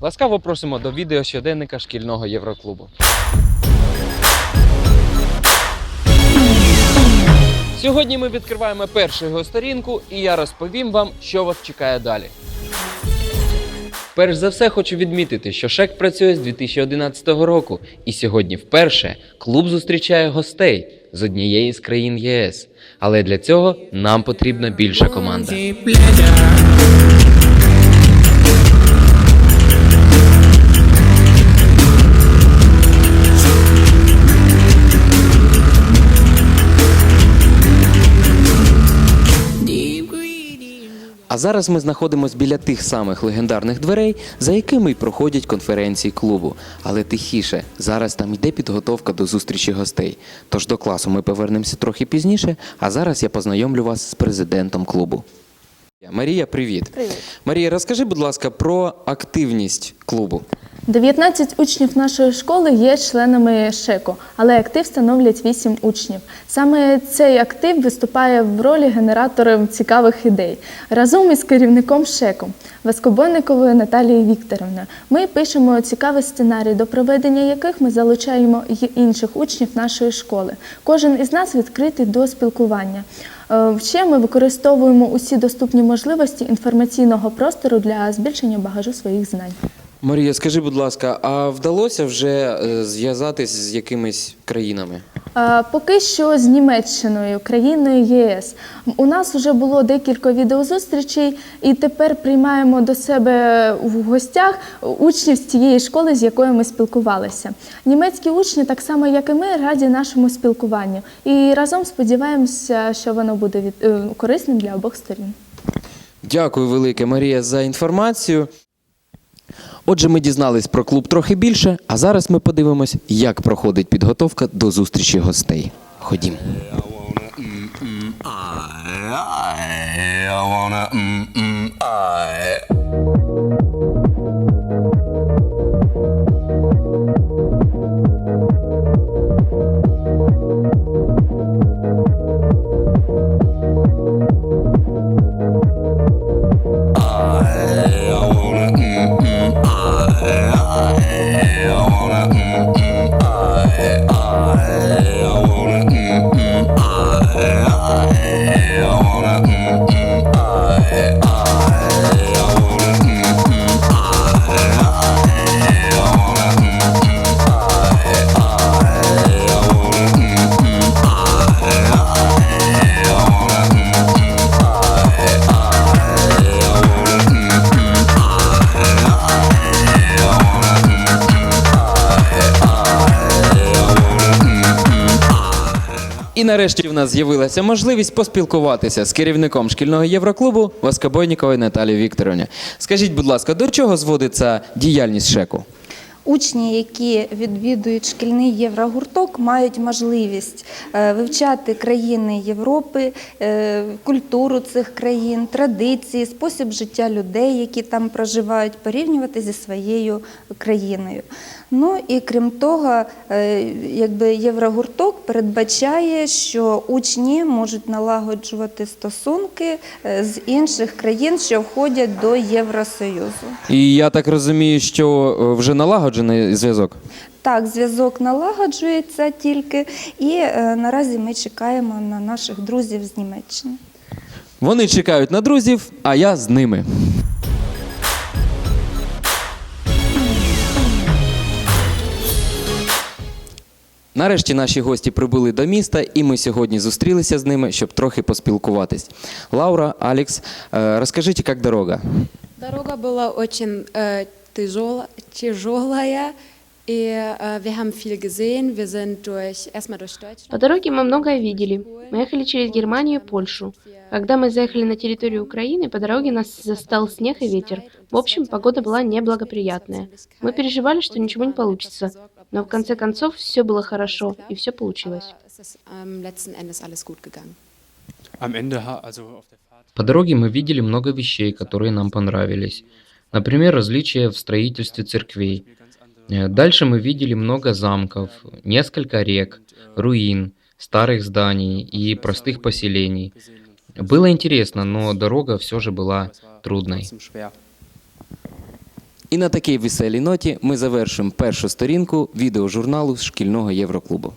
Ласкаво просимо до відео щоденника шкільного Євроклубу. Сьогодні ми відкриваємо першу його сторінку, і я розповім вам, що вас чекає далі. Перш за все, хочу відмітити, що ШЕК працює з 2011 року, і сьогодні вперше клуб зустрічає гостей з однієї з країн ЄС. Але для цього нам потрібна більша команда. А зараз ми знаходимося біля тих самих легендарних дверей, за якими й проходять конференції клубу. Але тихіше, зараз там йде підготовка до зустрічі гостей. Тож до класу ми повернемося трохи пізніше, а зараз я познайомлю вас з президентом клубу. Марія, привіт. Привіт. Марія, розкажи, будь ласка, про активність клубу. 19 учнів нашої школи є членами ШЕКу, але актив становлять 8 учнів. Саме цей актив виступає в ролі генератора цікавих ідей. Разом із керівником ШЕКу Васкобойниковою Наталією Вікторовною ми пишемо цікаві сценарії, до проведення яких ми залучаємо інших учнів нашої школи. Кожен із нас відкритий до спілкування. Е, Ще ми використовуємо усі доступні можливості інформаційного простору для збільшення багажу своїх знань. Марія, скажи, будь ласка, а вдалося вже е, зв'язатись з якимись країнами? Е, Поки що з Німеччиною, країною ЄС. У нас вже було декілька відеозустрічей, і тепер приймаємо до себе в гостях учнів з тієї школи, з якою ми спілкувалися. Німецькі учні, так само як і ми, раді нашому спілкуванню. І разом сподіваємося, що воно буде від- е, корисним для обох сторін. Дякую велике, Марія, за інформацію. Отже, ми дізнались про клуб трохи більше, а зараз ми подивимось, як проходить підготовка до зустрічі гостей. Ходім. I, wanna, mm, mm, I. I, I, wanna, mm, mm, I, I, I wanna, І нарешті в нас з'явилася можливість поспілкуватися з керівником шкільного Євроклубу Воскобойніковою Наталією Вікторовною. Скажіть, будь ласка, до чого зводиться діяльність ШЕКу? Учні, які відвідують шкільний єврогурток, мають можливість е, вивчати країни Європи, е, культуру цих країн, традиції, спосіб життя людей, які там проживають, порівнювати зі своєю країною. Ну і крім того, е, якби єврогурток передбачає, що учні можуть налагоджувати стосунки з інших країн, що входять до Євросоюзу. І я так розумію, що вже налагоджений зв'язок. Так, зв'язок налагоджується тільки, і е, наразі ми чекаємо на наших друзів з Німеччини. Вони чекають на друзів, а я з ними. Нарешті наші гості прибули до міста, і ми сьогодні зустрілися з ними, щоб трохи поспілкуватись. Лаура, Алекс, е, розкажіть, як дорога? Дорога была очень äh, тяжел- тяжелая, и wir haben viel gesehen. Wir sind durch, erstmal durch Deutschland. По дороге мы многое видели. Мы ехали через Германию и Польшу. Когда мы заехали на территорию Украины, по дороге нас застал снег и ветер. В общем, погода была неблагоприятная. Мы переживали, что ничего не получится. Но в конце концов все было хорошо, и все получилось. По дороге мы видели много вещей, которые нам понравились. Например, различия в строительстве церквей. Э, Дальше мы видели много замков, несколько рек, руин, старых зданий и простых поселений. Было интересно, но дорога все же была трудной. Trotzdem schwer. І на такій веселій ноті ми завершуємо першу сторінку відеожурналу шкільного Євроклубу.